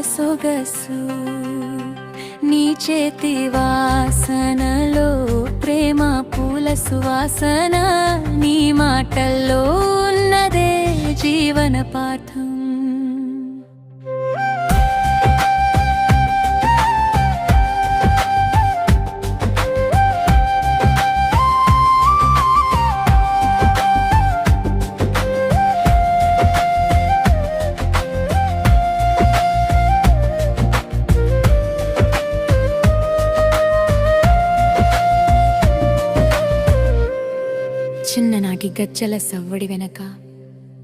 సొగసు నీ చేతి వాసనలో ప్రేమ పూల సువాసన నీ మాటల్లో ఉన్నదే జీవన పాఠం. చిన్ననాటి గజ్జల సవ్వడి వెనక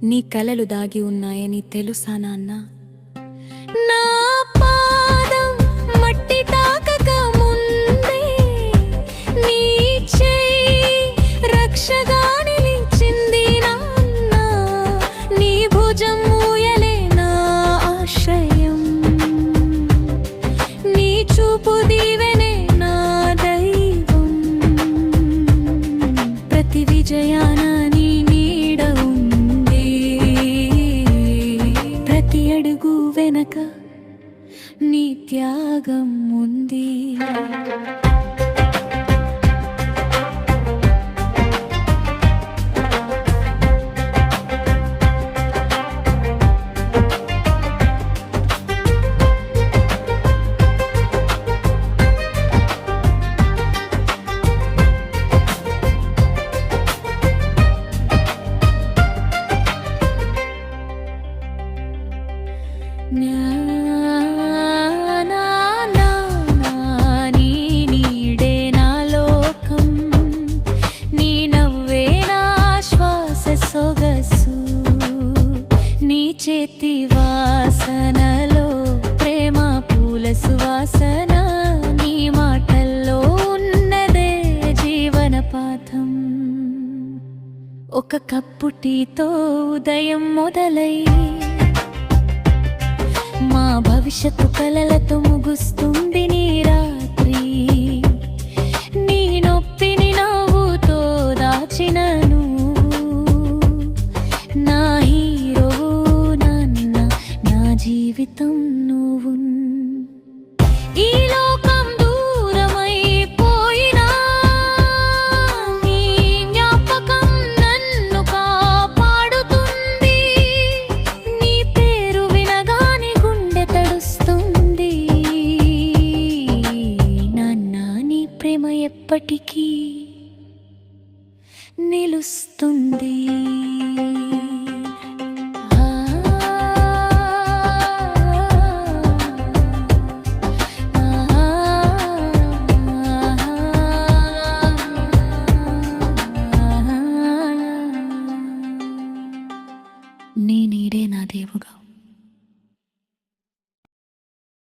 నీ కలలు దాగి ఉన్నాయని తెలుసా నాన్నా ప్రతి విజయాన నీ నీడ ఉంది ప్రతి అడుగు వెనక నీ త్యాగం ఉంది. సొగసు నీ చేతి వాసనలో ప్రేమ పూల సువాసన నీ మాటల్లో ఉన్నదే జీవన పాఠం ఒక కప్పు టీతో ఉదయం మొదలై మా భవిష్యత్తు కలలతో ముగుస్తుంది నీ రాత్రి. నీ నొప్పిని నవ్వుతో దాచిన నా హీరో నాన్న నా జీవితం నువ్వు ప్రేమ ఎప్పటికీ నిలుస్తుంది నేనేడే నా దేవుగా